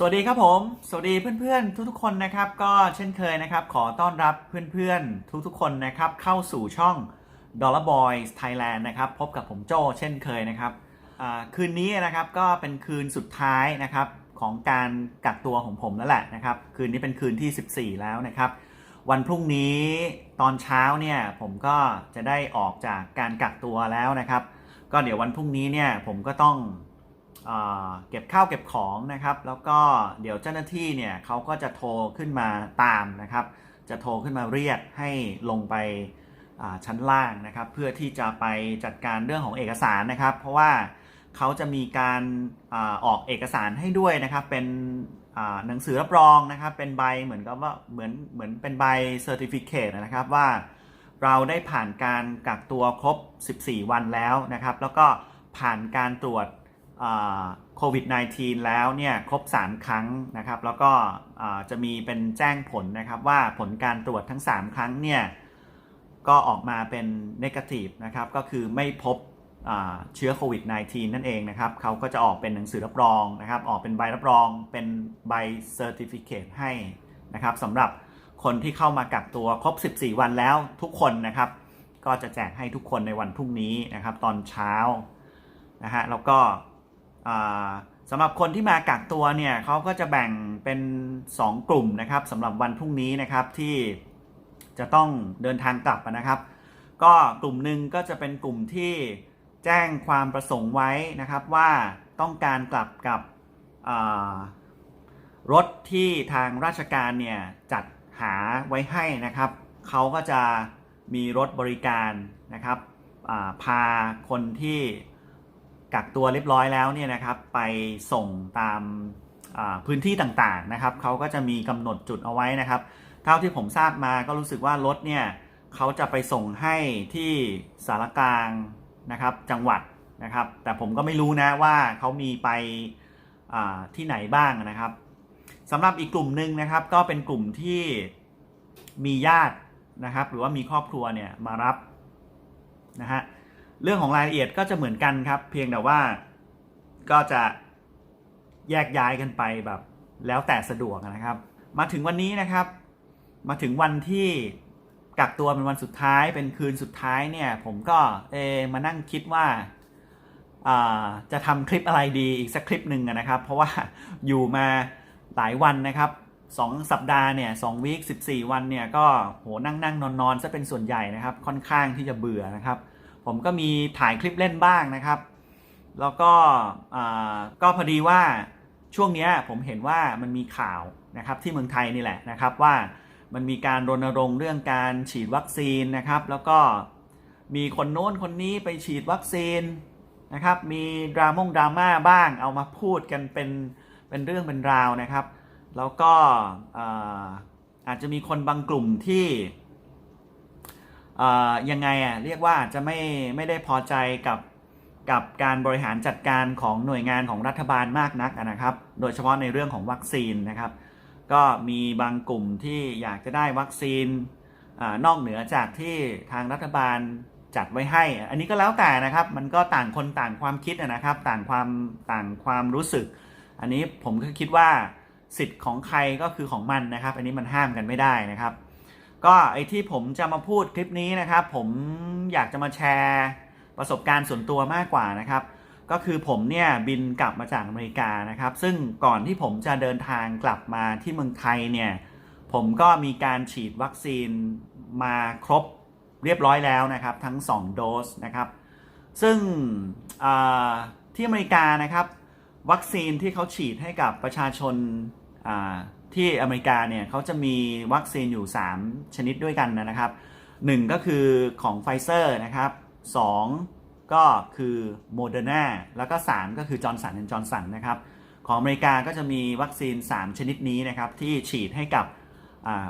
สวัสดีครับผม สวัสดีเพื่อนๆ ทุกๆคนนะครับ ก็เช่นเคยนะครับ ขอต้อนรับเพื่อนๆ ทุกๆคนนะครับ เข้าสู่ช่อง Dollar Boys Thailand นะครับ พบกับผมโจเช่นเคยนะครับคืนนี้นะครับก็เป็นคืนสุดท้ายนะครับของการกักตัวของผมแล้วแหละนะครับ คืนนี้เป็นคืนที่ 14 แล้วนะครับ วันพรุ่งนี้ตอนเช้าเนี่ยผมก็จะได้ออกจากการกักตัวแล้วนะครับ ก็เดี๋ยววันพรุ่งนี้เนี่ยผมก็ต้อง เก็บข้าวเก็บของนะครับ แล้วก็เดี๋ยวเจ้าหน้าที่เนี่ยเขาก็จะโทรขึ้นมาตามนะครับ จะโทรขึ้นมาเรียกให้ลงไปชั้นล่างนะครับ เพื่อที่จะไปจัดการเรื่องของเอกสารนะครับ เพราะว่าเขาจะมีการอออกเอกสารให้ด้วยนะครับ เป็นหนังสือรับรองนะครับ เป็นใบเหมือนกับว่าเหมือนเหมือนเป็นใบเซอร์ติฟิเคนะครับว่าเราได้ผ่านการกักตัวครบ 14 วันแล้วนะครับ แล้วก็ผ่านการตรวจ โควิด -19 แล้วเนี่ยครบ 3 ครั้งนะครับ แล้วก็จะมีเป็นแจ้งผลนะครับว่าผลการตรวจทั้ง 3 ครั้งเนี่ยก็ออกมาเป็น negative นะครับก็คือไม่พบเชื้อโควิด -19 นั่นเองนะครับเขาก็จะออกเป็นหนังสือรับรองนะครับ ออกเป็นใบรับรองเป็นใบเซอร์ติฟิเคให้นะครับสำหรับคนที่เข้ามากักตัวครบ 14 วันแล้วทุกคนนะครับ ก็จะแจกให้ทุกคนในวันพรุ่งนี้นะครับ ตอนเช้านะฮะแล้วก็ สำหรับคนที่มากักตัวเนี่ยเขาก็จะแบ่งเป็น 2 กลุ่มนะครับสำหรับวันพรุ่งนี้นะครับที่จะต้องเดินทางกลับนะครับ ก็กลุ่มหนึ่งก็จะเป็นกลุ่มที่แจ้งความประสงค์ไว้นะครับว่าต้องการกลับกับรถที่ทางราชการเนี่ยจัดหาไว้ให้นะครับเขาก็จะมีรถบริการนะครับาพาคนที่ กักตัวเรียบร้อยแล้วเนี่ยนะครับไปส่งตามพื้นที่ต่างๆนะครับเขาก็จะมีกำหนดจุดเอาไว้นะครับ เท่าที่ผมทราบมาก็รู้สึกว่ารถเนี่ยเขาจะไปส่งให้ที่สารกลางนะครับจังหวัดนะครับ แต่ผมก็ไม่รู้นะว่าเขามีไปที่ไหนบ้างนะครับสำหรับอีกกลุ่มหนึ่งนะครับ ก็เป็นกลุ่มที่มีญาตินะครับ หรือว่ามีครอบครัวเนี่ยมารับนะฮะ เรื่องของรายละเอียดก็จะเหมือนกันครับ เพียงแต่ว่าก็จะแยกย้ายกันไปแบบแล้วแต่สะดวกนะครับ มาถึงวันนี้นะครับ มาถึงวันที่กักตัวเป็นวันสุดท้ายเป็นคืนสุดท้ายเนี่ยผมก็เอมานั่งคิดว่าจะทำคลิปอะไรดีอีกสักคลิปหนึ่งนะครับ เพราะว่าอยู่มาหลายวันนะครับสองสัปดาห์เนี่ยสองวีคสิบสี่วันเนี่ยก็โหนั่งนั่งนอนนอนซะเป็นส่วนใหญ่นะครับ ค่อนข้างที่จะเบื่อนะครับ ผมก็มีถ่ายคลิปเล่นบ้างนะครับ แล้วก็ก็พอดีว่าช่วงนี้ผมเห็นว่ามันมีข่าวนะครับที่เมืองไทยนี่แหละนะครับว่ามันมีการรณรงค์เรื่องการฉีดวัคซีนนะครับ แล้วก็มีคนโน้นคนนี้ไปฉีดวัคซีนนะครับ มีดราม่งดราม่าบ้างเอามาพูดกันเป็นเป็นเรื่องเป็นราวนะครับ แล้วก็อาจจะมีคนบางกลุ่มที่ ยังไงอะเรียกว่าจะไม่ไม่ได้พอใจกับกับการบริหารจัดการของหน่วยงานของรัฐบาลมากนักนะครับ โดยเฉพาะในเรื่องของวัคซีนนะครับ ก็มีบางกลุ่มที่อยากจะได้วัคซีนอนอกเหนือจากที่ทางรัฐบาลจัดไว้ให้ อันนี้ก็แล้วแต่นะครับ มันก็ต่างคนต่างความคิดนะครับ ต่างความต่างความรู้สึก อันนี้ผมก็คิดว่าสิทธิ์ของใครก็คือของมันนะครับ อันนี้มันห้ามกันไม่ได้นะครับ ก็ไอที่ผมจะมาพูดคลิปนี้นะครับ ผมอยากจะมาแชร์ประสบการณ์ส่วนตัวมากกว่านะครับ ก็คือผมเนี่ยบินกลับมาจากอเมริกานะครับ ซึ่งก่อนที่ผมจะเดินทางกลับมาที่เมืองไทยเนี่ยผมก็มีการฉีดวัคซีนมาครบเรียบร้อยแล้วนะครับ ทั้ง 2 โดสนะครับ ซึ่งที่อเมริกานะครับ วัคซีนที่เขาฉีดให้กับประชาชนา ที่อเมริกาเนี่ยเขาจะมีวัคซีนอยู่ 3 ชนิดด้วยกันนะครับ 1 ก็คือของไฟเซอร์นะครับ2ก็คือโมเดอร์นาแล้วก็ 3 ก็คือจอร์นสันจอร์นสันนะครับ ของอเมริกาก็จะมีวัคซีน 3 ชนิดนี้นะครับที่ฉีดให้กับ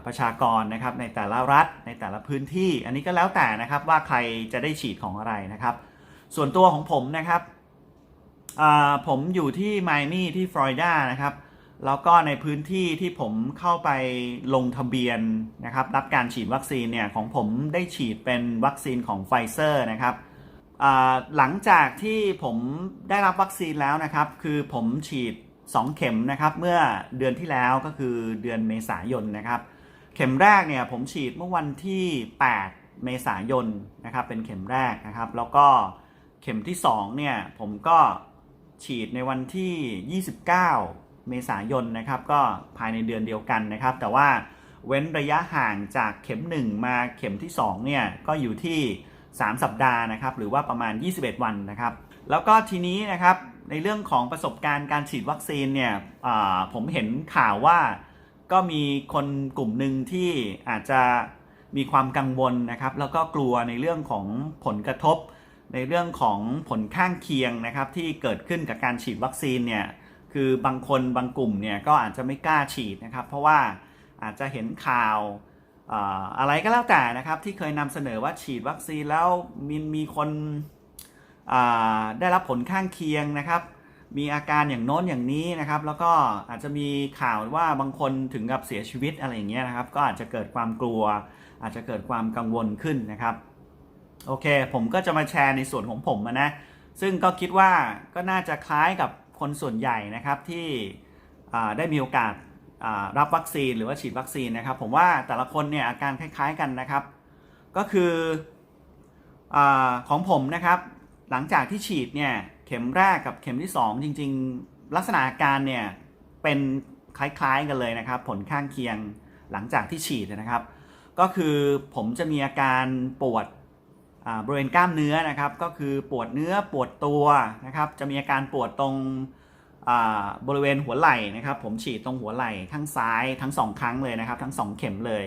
ประชากรนะครับในแต่ละรัฐในแต่ละพื้นที่ อันนี้ก็แล้วแต่นะครับว่าใครจะได้ฉีดของอะไรนะครับ ส่วนตัวของผมนะครับผมอยู่ที่ไมอามี่ที่ฟลอริดานะครับ แล้วก็ในพื้นที่ที่ผมเข้าไปลงทะเบียนนะครับรับการฉีดวัคซีนเนี่ยของผมได้ฉีดเป็นวัคซีนของไฟเซอร์นะครับหลังจากที่ผมได้รับวัคซีนแล้วนะครับ คือผมฉีด 2 เข็มนะครับเมื่อเดือนที่แล้วก็คือเดือนเมษายนนะครับ เข็มแรกเนี่ยผมฉีดเมื่อวันที่ 8 เมษายนนะครับเป็นเข็มแรกนะครับ แล้วก็เข็มที่2เนี่ยผมก็ฉีดในวันที่ 29 เมษายนนะครับก็ภายในเดือนเดียวกันนะครับ แต่ว่าเว้นระยะห่างจากเข็ม 1 มาเข็มที่2เนี่ยก็อยู่ที่ 3 สัปดาห์นะครับหรือว่าประมาณ 21 วันนะครับ แล้วก็ทีนี้นะครับในเรื่องของประสบการณ์การฉีดวัคซีนเนี่ยผมเห็นข่าวว่าก็มีคนกลุ่มหนึ่งที่อาจจะมีความกังวลนะครับ แล้วก็กลัวในเรื่องของผลกระทบ ในเรื่องของผลข้างเคียงนะครับ ที่เกิดขึ้นกับการฉีดวัคซีนเนี่ย คือบางคนบางกลุ่มเนี่ยก็อาจจะไม่กล้าฉีดนะครับ เพราะว่าอาจจะเห็นข่าวอะไรก็แล้วแต่นะครับที่เคยนำเสนอว่าฉีดวัคซีนแล้วมีมีคนได้รับผลข้างเคียงนะครับ มีอาการอย่างโน้นอย่างนี้นะครับ แล้วก็อาจจะมีข่าวว่าบางคนถึงกับเสียชีวิตอะไรอย่างเงี้ยนะครับ ก็อาจจะเกิดความกลัว อาจจะเกิดความกังวลขึ้นนะครับโอเค ผมก็จะมาแชร์ในส่วนของผมนะ ซึ่งก็คิดว่าก็น่าจะคล้ายกับ คนส่วนใหญ่นะครับที่ได้มีโอกาสรับวัคซีนหรือว่าฉีดวัคซีนนะครับ ผมว่าแต่ละคนเนี่ยอาการคล้ายๆกันนะครับ ก็คืออของผมนะครับหลังจากที่ฉีดเนี่ยเข็มแรกกับเข็มที่ 2 จริง ๆ ลักษณะอาการเนี่ยเป็นคล้ายๆกันเลยนะครับ ผลข้างเคียงหลังจากที่ฉีดนะครับ ก็คือผมจะมีอาการปวด บริเวณกล้ามเนื้อนะครับก็คือปวดเนื้อปวดตัวนะครับจะมีอาการปวดตรงบริเวณหัวไหล่นะครับ ผมฉีดตรงหัวไหล่ทั้งซ้ายทั้งสองครั้งเลยนะครับ ทั้งสองเข็มเลย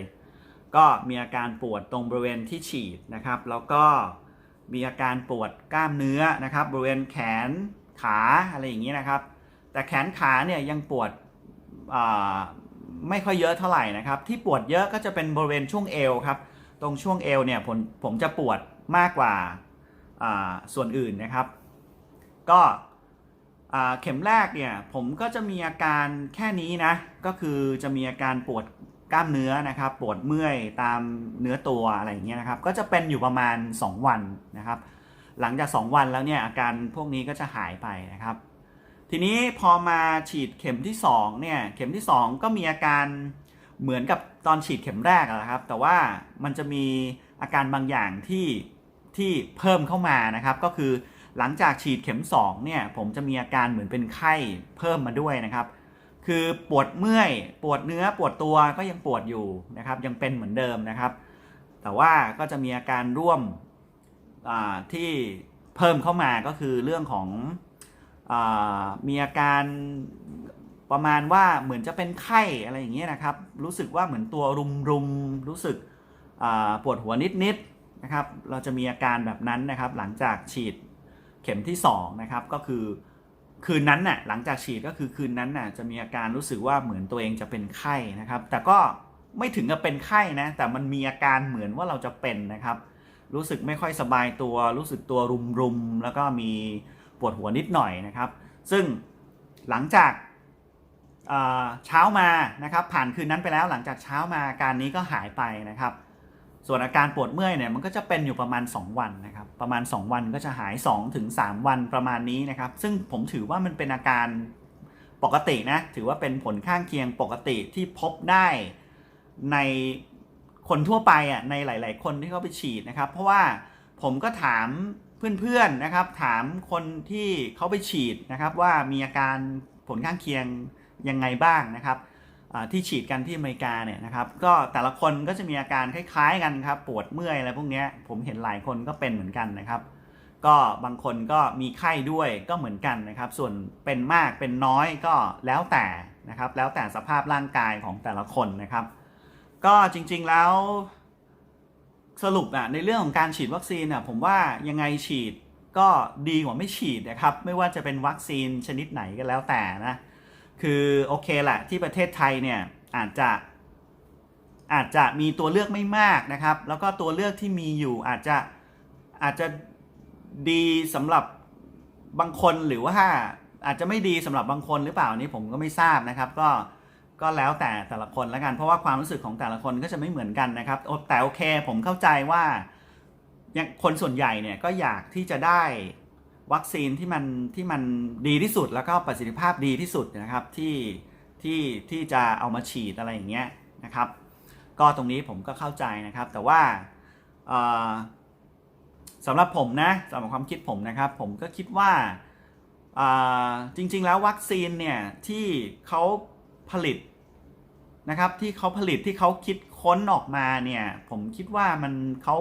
ก็มีอาการปวดตรงบริเวณที่ฉีดนะครับ แล้วก็มีอาการปวดกล้ามเนื้อนะครับ บริเวณแขนขาอะไรอย่างนี้นะครับ แต่แขนขาเนี่ยยังปวดไม่ค่อยเยอะเท่าไหร่นะครับ ที่ปวดเยอะก็จะเป็นบริเวณช่วงเอวครับ ตรงช่วงเอวเนี่ยผมผมจะปวด มากกว่าส่วนอื่นนะครับ ก็เข็มแรกเนี่ยผมก็จะมีอาการแค่นี้นะ ก็คือจะมีอาการปวดกล้ามเนื้อนะครับปวดเมื่อยตามเนื้อตัวอะไรอย่างเงี้ยนะครับ ก็จะเป็นอยู่ประมาณ 2 วันนะครับ หลังจาก 2 วันแล้วเนี่ยอาการพวกนี้ก็จะหายไปนะครับ ทีนี้พอมาฉีดเข็มที่2เนี่ยเข็มที่ 2 ก็มีอาการเหมือนกับตอนฉีดเข็มแรกนะครับ แต่ว่ามันจะมีอาการบางอย่างที่ ที่เพิ่มเข้ามานะครับ ก็คือหลังจากฉีดเข็ม2เนี่ยผมจะมีอาการเหมือนเป็นไข้เพิ่มมาด้วยนะครับ คือปวดเมื่อย ปวดเนื้อปวดตัวก็ยังปวดอยู่นะครับ ยังเป็นเหมือนเดิมนะครับ แต่ว่าก็จะมีอาการร่วมที่เพิ่มเข้ามาก็คือเรื่องของอมีอาการประมาณว่าเหมือนจะเป็นไข้อะไรอย่างเงี้ยนะครับ รู้สึกว่าเหมือนตัวรุมรุมๆรู้สึกปวดหัวนิดๆ นะครับ เราจะมีอาการแบบนั้นนะครับ หลังจากฉีดเข็มที่2นะครับก็คือคืนนั้นน่ะหลังจากฉีดก็คือคืนนั้นน่ะจะมีอาการรู้สึกว่าเหมือนตัวเองจะเป็นไข้นะครับ แต่ก็ไม่ถึงกับเป็นไข้นะแต่มันมีอาการเหมือนว่าเราจะเป็นนะครับ รู้สึกไม่ค่อยสบายตัว รู้สึกตัวรุมๆแล้วก็มีปวดหัวนิดหน่อยนะครับ ซึ่งหลังจากเอ่อเช้ามานะครับ ผ่านคืนนั้นไปแล้วหลังจากเช้ามาอาการนี้ก็หายไปนะครับ ส่วนอาการปวดเมื่อยเนี่ยมันก็จะเป็นอยู่ประมาณ 2 วันนะครับ ประมาณ 2 วันก็จะหาย2ถึง3วันประมาณนี้นะครับ ซึ่งผมถือว่ามันเป็นอาการปกตินะ ถือว่าเป็นผลข้างเคียงปกติที่พบได้ในคนทั่วไปอะในหลาย ๆ คนที่เขาไปฉีดนะครับ เพราะว่าผมก็ถามเพื่อน ๆ นะครับ ถามคนที่เขาไปฉีดนะครับ ว่ามีอาการผลข้างเคียงยังไงบ้างนะครับ ที่ฉีดกันที่อเมริกาเนี่ยนะครับก็แต่ละคนก็จะมีอาการคล้ายๆกันครับปวดเมื่อยอะไรพวกนี้ผมเห็นหลายคนก็เป็นเหมือนกันนะครับ ก็บางคนก็มีไข้ด้วยก็เหมือนกันนะครับ ส่วนเป็นมากเป็นน้อยก็แล้วแต่นะครับ แล้วแต่สภาพร่างกายของแต่ละคนนะครับ ก็จริงๆแล้วสรุปอะในเรื่องของการฉีดวัคซีนอะผมว่ายังไงฉีดก็ดีกว่าไม่ฉีดนะครับ ไม่ว่าจะเป็นวัคซีนชนิดไหนก็แล้วแต่นะ คือโอเคแหละที่ประเทศไทยเนี่ยอาจจะอาจจะมีตัวเลือกไม่มากนะครับ แล้วก็ตัวเลือกที่มีอยู่อาจจะอาจจะดีสำหรับบางคนหรือว่าอาจจะไม่ดีสำหรับบางคนหรือเปล่านี้ผมก็ไม่ทราบนะครับ ก็ก็แล้วแต่แต่ละคนแล้วกัน เพราะว่าความรู้สึกของแต่ละคนก็จะไม่เหมือนกันนะครับแต่โอเคผมเข้าใจว่าคนส่วนใหญ่เนี่ยก็อยากที่จะได้ วัคซีนที่มันที่มันดีที่สุดแล้วก็ประสิทธิภาพดีที่สุดนะครับที่ที่ที่จะเอามาฉีดอะไรอย่างเงี้ยนะครับ ก็ตรงนี้ผมก็เข้าใจนะครับ แต่ว่าสำหรับผมนะสำหรับความคิดผมนะครับ ผมก็คิดว่าจริง ๆ แล้ววัคซีนเนี่ยที่เขาผลิตนะครับที่เขาผลิตที่เขาคิดค้นออกมาเนี่ยผมคิดว่ามันเขา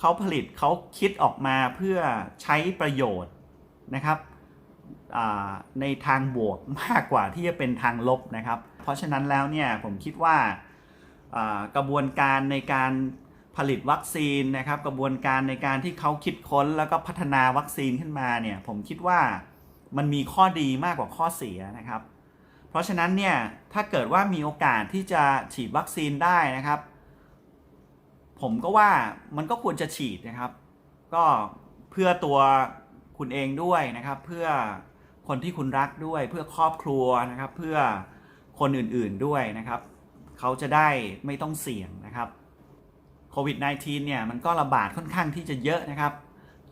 เขาผลิตเขาคิดออกมาเพื่อใช้ประโยชน์นะครับในทางบวกมากกว่าที่จะเป็นทางลบนะครับ เพราะฉะนั้นแล้วเนี่ยผมคิดว่ากระบวนการในการผลิตวัคซีนนะครับ กระบวนการในการที่เขาคิดค้นแล้วก็พัฒนาวัคซีนขึ้นมาเนี่ยผมคิดว่ามันมีข้อดีมากกว่าข้อเสียนะครับ เพราะฉะนั้นเนี่ยถ้าเกิดว่ามีโอกาสที่จะฉีดวัคซีนได้นะครับ ผมก็ว่ามันก็ควรจะฉีดนะครับ ก็เพื่อตัวคุณเองด้วยนะครับ เพื่อคนที่คุณรักด้วย เพื่อครอบครัวนะครับ เพื่อคนอื่นๆด้วยนะครับเขาจะได้ไม่ต้องเสี่ยงนะครับโควิด -19 เนี่ยมันก็ระบาดค่อนข้างที่จะเยอะนะครับ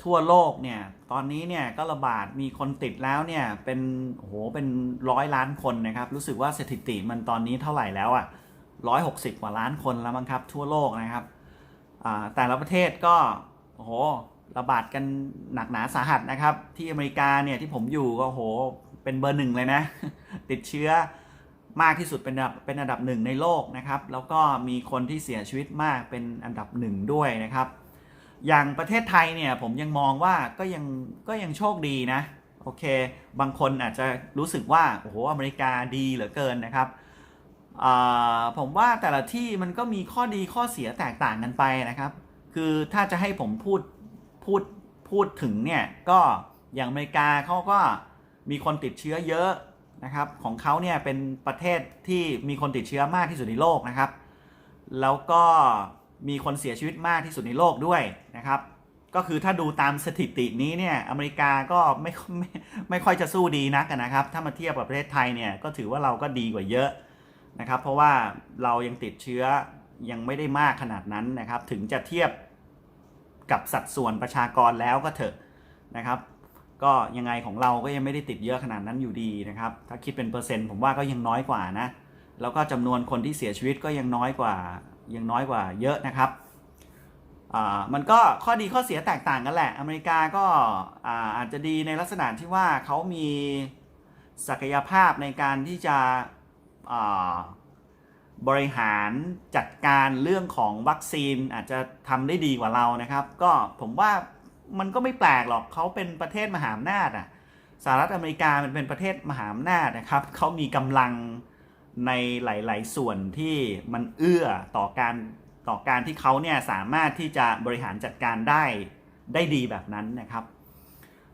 ทั่วโลกเนี่ยตอนนี้เนี่ยก็ระบาดมีคนติดแล้วเนี่ยเป็นโหเป็นร้อยล้านคนนะครับ รู้สึกว่าสถิติมันตอนนี้เท่าไหร่แล้วอะ่ะร้อยหกสิบกว่าล้านคนแล้วมั้งครับ ทั่วโลกนะครับ แต่ละประเทศก็โอ้โหระบาดกันหนักหนาสาหัสนะครับ ที่อเมริกาเนี่ยที่ผมอยู่ก็โอ้โหเป็นเบอร์หนึ่งเลยนะ ติดเชื้อมากที่สุดเป็นดับเป็นอันดับหนึ่งในโลกนะครับ แล้วก็มีคนที่เสียชีวิตมากเป็นอันดับหนึ่งด้วยนะครับ อย่างประเทศไทยเนี่ยผมยังมองว่าก็ยังก็ยังโชคดีนะโอเค บางคนอาจจะรู้สึกว่าโอ้โหอเมริกาดีเหลือเกินนะครับ ผมว่าแต่ละที่มันก็มีข้อดีข้อเสียแตกต่างกันไปนะครับ คือถ้าจะให้ผมพูดพูดพูดถึงเนี่ยก็อย่างอเมริกาเขาก็มีคนติดเชื้อเยอะนะครับ ของเขาเนี่ยเป็นประเทศที่มีคนติดเชื้อมากที่สุดในโลกนะครับ แล้วก็มีคนเสียชีวิตมากที่สุดในโลกด้วยนะครับ ก็คือถ้าดูตามสถิตินี้เนี่ยอเมริกาก็ไม่ไม่ไม่ค่อยจะสู้ดีนักนะครับ ถ้ามาเทียบกับประเทศไทยเนี่ยก็ถือว่าเราก็ดีกว่าเยอะ นะครับ เพราะว่าเรายังติดเชื้อยังไม่ได้มากขนาดนั้นนะครับ ถึงจะเทียบกับสัดส่วนประชากรแล้วก็เถอะนะครับ ก็ยังไงของเราก็ยังไม่ได้ติดเยอะขนาดนั้นอยู่ดีนะครับ ถ้าคิดเป็นเปอร์เซ็นต์ผมว่าก็ยังน้อยกว่านะ แล้วก็จำนวนคนที่เสียชีวิตก็ยังน้อยกว่ายังน้อยกว่าเยอะนะครับมันก็ข้อดีข้อเสียแตกต่างกันแหละ อเมริกาก็อาอาจจะดีในลักษณะที่ว่าเขามีศักยภาพในการที่จะ บริหารจัดการเรื่องของวัคซีนอาจจะทำได้ดีกว่าเรานะครับ ก็ผมว่ามันก็ไม่แปลกหรอกเขาเป็นประเทศมหาอำนาจอะสหรัฐอเมริกามันเป็นประเทศมหาอำนาจนะครับเขามีกำลังในหลาย ๆ ส่วนที่มันเอื้อต่อการต่อการที่เขาเนี่ยสามารถที่จะบริหารจัดการได้ได้ดีแบบนั้นนะครับ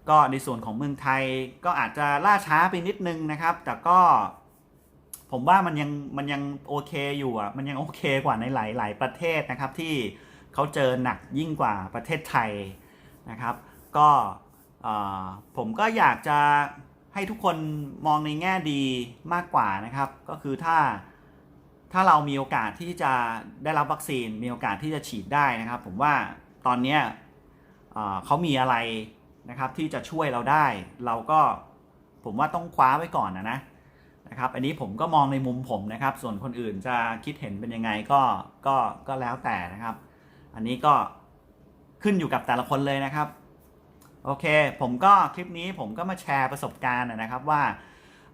ก็ในส่วนของเมืองไทยก็อาจจะล่าช้าไปนิดนึงนะครับ แต่ก็ ผมว่ามันยังมันยังโอเคอยู่อะมันยังโอเคกว่าในหลายๆประเทศนะครับ ที่เขาเจอหนักยิ่งกว่าประเทศไทยนะครับ ก็ผมก็อยากจะให้ทุกคนมองในแง่ดีมากกว่านะครับ ก็คือถ้าถ้าเรามีโอกาสที่จะได้รับวัคซีนมีโอกาสที่จะฉีดได้นะครับ ผมว่าตอนนี้เขามีอะไรนะครับที่จะช่วยเราได้ เราก็ผมว่าต้องคว้าไว้ก่อนนะนะ นะครับ อันนี้ผมก็มองในมุมผมนะครับ ส่วนคนอื่นจะคิดเห็นเป็นยังไงก็ก็ก็แล้วแต่นะครับ อันนี้ก็ขึ้นอยู่กับแต่ละคนเลยนะครับ โอเค ผมก็คลิปนี้ผมก็มาแชร์ประสบการณ์นะครับว่า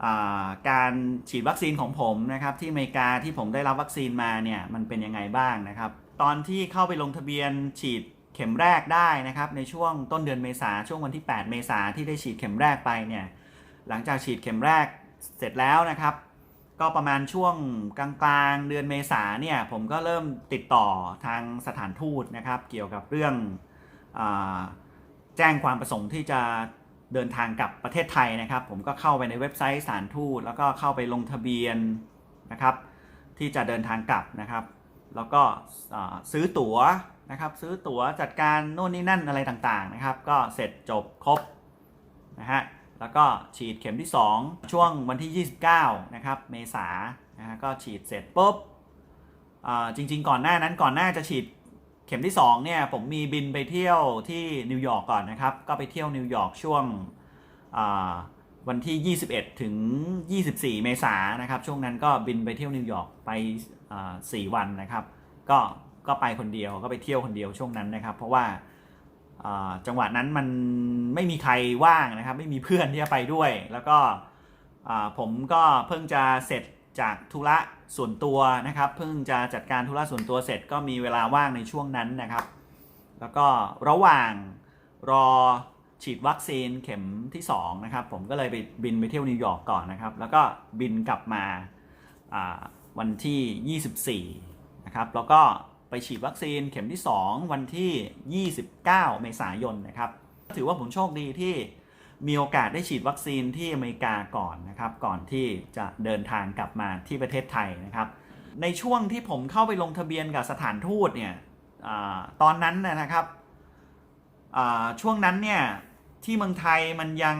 อ่าการฉีดวัคซีนของผมนะครับที่อเมริกาที่ผมได้รับวัคซีนมาเนี่ยมันเป็นยังไงบ้างนะครับ ตอนที่เข้าไปลงทะเบียนฉีดเข็มแรกได้นะครับ ในช่วงต้นเดือนเมษาช่วงวันที่ 8 เมษาที่ได้ฉีดเข็มแรกไปเนี่ยหลังจากฉีดเข็มแรก เสร็จแล้วนะครับ ก็ประมาณช่วงกลางๆ เดือนเมษาเนี่ยผมก็เริ่มติดต่อทางสถานทูตนะครับ เกี่ยวกับเรื่องอแจ้งความประสงค์ที่จะเดินทางกลับประเทศไทยนะครับ ผมก็เข้าไปในเว็บไซต์สถานทูตแล้วก็เข้าไปลงทะเบียนนะครับ ที่จะเดินทางกลับนะครับ แล้วก็ซื้อตั๋วนะครับซื้อตั๋วจัดการโน่นนี่นั่นอะไรต่างๆนะครับ ก็เสร็จจบครบนะฮะ แล้วก็ฉีดเข็มที่ 2 ช่วงวันที่ 29 นะครับ เมษานะฮะก็ฉีดเสร็จปุ๊บจริง ๆ ก่อนหน้านั้นก่อนหน้าจะฉีดเข็มที่สองเนี่ย ผมมีบินไปเที่ยวที่นิวยอร์กก่อนนะครับ ก็ไปเที่ยวนิวยอร์กช่วงวันที่ 21 ถึง 24 เมษายนนะครับ ช่วงนั้นก็บินไปเที่ยวนิวยอร์กไปอ่า4วันนะครับ ก็ก็ไปคนเดียวก็ไปเที่ยวคนเดียวช่วงนั้นนะครับ เพราะว่า จังหวะนั้นมันไม่มีใครว่างนะครับ ไม่มีเพื่อนที่จะไปด้วย แล้วก็ผมก็เพิ่งจะเสร็จจากธุระส่วนตัวนะครับ เพิ่งจะจัดการธุระส่วนตัวเสร็จก็มีเวลาว่างในช่วงนั้นนะครับ แล้วก็ระหว่างรอฉีดวัคซีนเข็มที่2นะครับผมก็เลยไปบินไปเที่ยวนิวยอร์กก่อนนะครับ แล้วก็บินกลับมาอ่าวันที่ 24นะครับแล้วก็ ไปฉีดวัคซีนเข็มที่ 2 วันที่ 29 เมษายนนะครับ ถือว่าผมโชคดีที่มีโอกาสได้ฉีดวัคซีนที่อเมริกาก่อนนะครับ ก่อนที่จะเดินทางกลับมาที่ประเทศไทยนะครับ ในช่วงที่ผมเข้าไปลงทะเบียนกับสถานทูตเนี่ยอตอนนั้นนะครับช่วงนั้นเนี่ยที่เมืองไทยมันยัง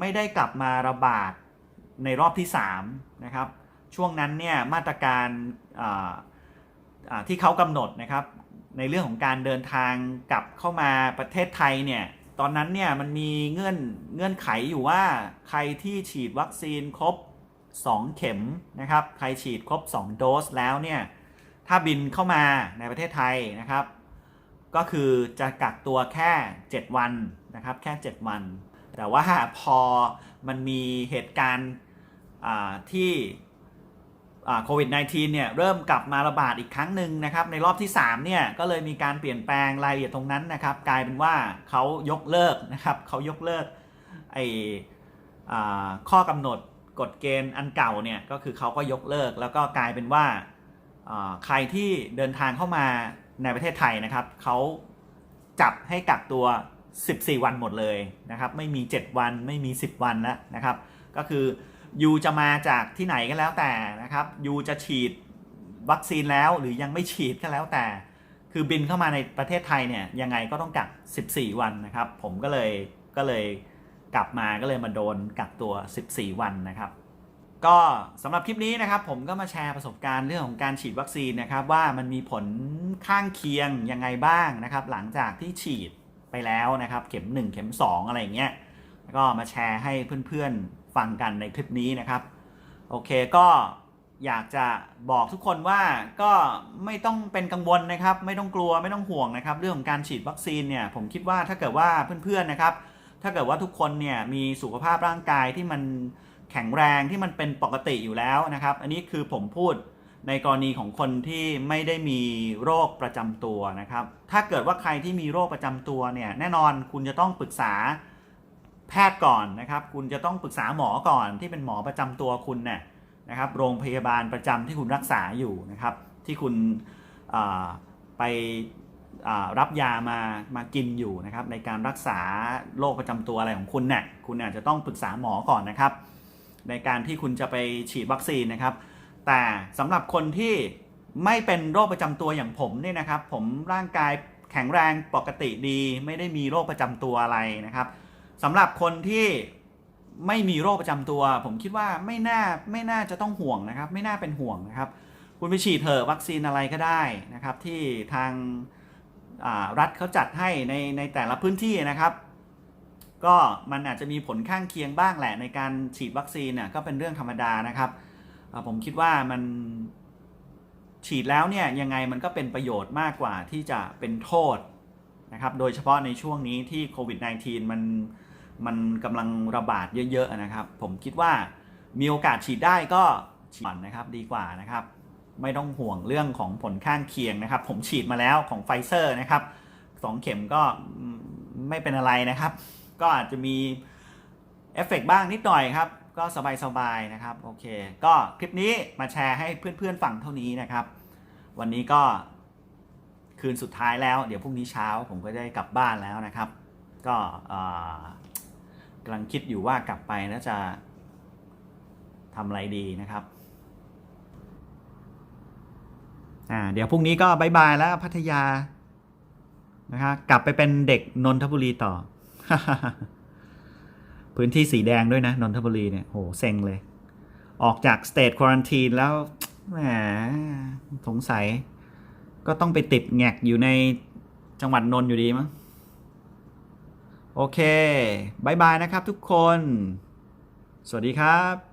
ไม่ได้กลับมาระบาดในรอบที่3นะครับ ช่วงนั้นเนี่ยมาตรการ ที่เขากำหนดนะครับ ในเรื่องของการเดินทางกลับเข้ามาประเทศไทยเนี่ยตอนนั้นเนี่ยมันมีเงื่อนเงื่อนไขอยู่ว่าใครที่ฉีดวัคซีนครบ 2 เข็มนะครับ ใครฉีดครบ 2 โดสแล้วเนี่ยถ้าบินเข้ามาในประเทศไทยนะครับ ก็คือจะกักตัวแค่ 7 วันนะครับแค่ 7 วัน แต่ว่าพอมันมีเหตุการณ์ที่ โควิด -19 เนี่ยเริ่มกลับมาระบาดอีกครั้งหนึ่งนะครับในรอบที่3เนี่ยก็เลยมีการเปลี่ยนแปลงรายละเอียดตรงนั้นนะครับ กลายเป็นว่าเขายกเลิกนะครับเขายกเลิกไอข้อกำหนดกฎเกณฑ์อันเก่าเนี่ยก็คือเขาก็ยกเลิก แล้วก็กลายเป็นว่าอ่าใครที่เดินทางเข้ามาในประเทศไทยนะครับเขาจับให้กักตัว 14 วันหมดเลยนะครับ ไม่มี 7 วันไม่มี 10 วันแล้วนะครับ ก็คือ ยูจะมาจากที่ไหนก็แล้วแต่นะครับยูจะฉีดวัคซีนแล้วหรือยังไม่ฉีดก็แล้วแต่ คือบินเข้ามาในประเทศไทยเนี่ยยังไงก็ต้องกัก 14 วันนะครับ ผมก็เลยก็เลยกลับมาก็เลยมาโดนกักตัว 14 วันนะครับ ก็สำหรับคลิปนี้นะครับ ผมก็มาแชร์ประสบการณ์เรื่องของการฉีดวัคซีนนะครับ ว่ามันมีผลข้างเคียงยังไงบ้างนะครับ หลังจากที่ฉีดไปแล้วนะครับ เข็ม 1 เข็ม 2 อะไรอย่างเงี้ยแล้วก็มาแชร์ให้เพื่อนๆ ฟังกันในคลิปนี้นะครับ โอเคก็อยากจะบอกทุกคนว่าก็ไม่ต้องเป็นกังวลนะครับ ไม่ต้องกลัวไม่ต้องห่วงนะครับ เรื่องของการฉีดวัคซีนเนี่ยผมคิดว่าถ้าเกิดว่าเพื่อนๆนะครับ ถ้าเกิดว่าทุกคนเนี่ยมีสุขภาพร่างกายที่มันแข็งแรงที่มันเป็นปกติอยู่แล้วนะครับ อันนี้คือผมพูดในกรณีของคนที่ไม่ได้มีโรคประจำตัวนะครับ ถ้าเกิดว่าใครที่มีโรคประจำตัวเนี่ยแน่นอนคุณจะต้องปรึกษา แพทย์ก่อนนะครับ คุณจะต้องปรึกษาหมอก่อนที่เป็นหมอประจำตัวคุณเนี่ยนะครับ โรงพยาบาลประจำที่คุณรักษาอยู่นะครับ ที่คุณไปรับยามามากินอยู่นะครับ ในการรักษาโรคประจำตัวอะไรของคุณเนี่ยคุณอาจจะต้องปรึกษาหมอก่อนนะครับ ในการที่คุณจะไปฉีดวัคซีนนะครับ แต่สำหรับคนที่ไม่เป็นโรคประจำตัวอย่างผมเนี่ยนะครับ ผมร่างกายแข็งแรงปกติดี ไม่ได้มีโรคประจำตัวอะไรนะครับ สำหรับคนที่ไม่มีโรคประจำตัว ผมคิดว่าไม่น่าไม่น่าจะต้องห่วงนะครับ ไม่น่าเป็นห่วงนะครับ คุณไปฉีดเถอะวัคซีนอะไรก็ได้นะครับ ที่ทางรัฐเขาจัดให้ในในแต่ละพื้นที่นะครับ ก็มันอาจจะมีผลข้างเคียงบ้างแหละ ในการฉีดวัคซีนน่ะก็เป็นเรื่องธรรมดานะครับผมคิดว่ามันฉีดแล้วเนี่ยยังไงมันก็เป็นประโยชน์มากกว่าที่จะเป็นโทษนะครับ โดยเฉพาะในช่วงนี้ที่โควิด -19 มัน มันกำลังระบาดเยอะๆนะครับ ผมคิดว่ามีโอกาสฉีดได้ก็ฉีดนะครับดีกว่านะครับ ไม่ต้องห่วงเรื่องของผลข้างเคียงนะครับ ผมฉีดมาแล้วของไฟเซอร์นะครับสองเข็มก็ไม่เป็นอะไรนะครับ ก็อาจจะมีเอฟเฟกต์บ้างนิดหน่อยครับ ก็สบายๆนะครับโอเค ก็คลิปนี้มาแชร์ให้เพื่อนๆฟังเท่านี้นะครับ วันนี้ก็คืนสุดท้ายแล้ว เดี๋ยวพรุ่งนี้เช้าผมก็ได้กลับบ้านแล้วนะครับ ก็เอ่อำลังคิดอยู่ว่ากลับไปแล้วจะทำอะไรดีนะครับอ่าเดี๋ยวพรุ่งนี้ก็บายบายแล้วพัทยานะครับกลับไปเป็นเด็กนนทบุรีต่อ พื้นที่สีแดงด้วยนะนนทบุรีเนี่ยโหเซ็งเลย ออกจากสเตทควอนตีนแล้วแหมสงสัย ก็ต้องไปติดแงกอยู่ในจังหวัดนนท์อยู่ดีมั้ง โอเคบายบายนะครับทุกคน สวัสดีครับ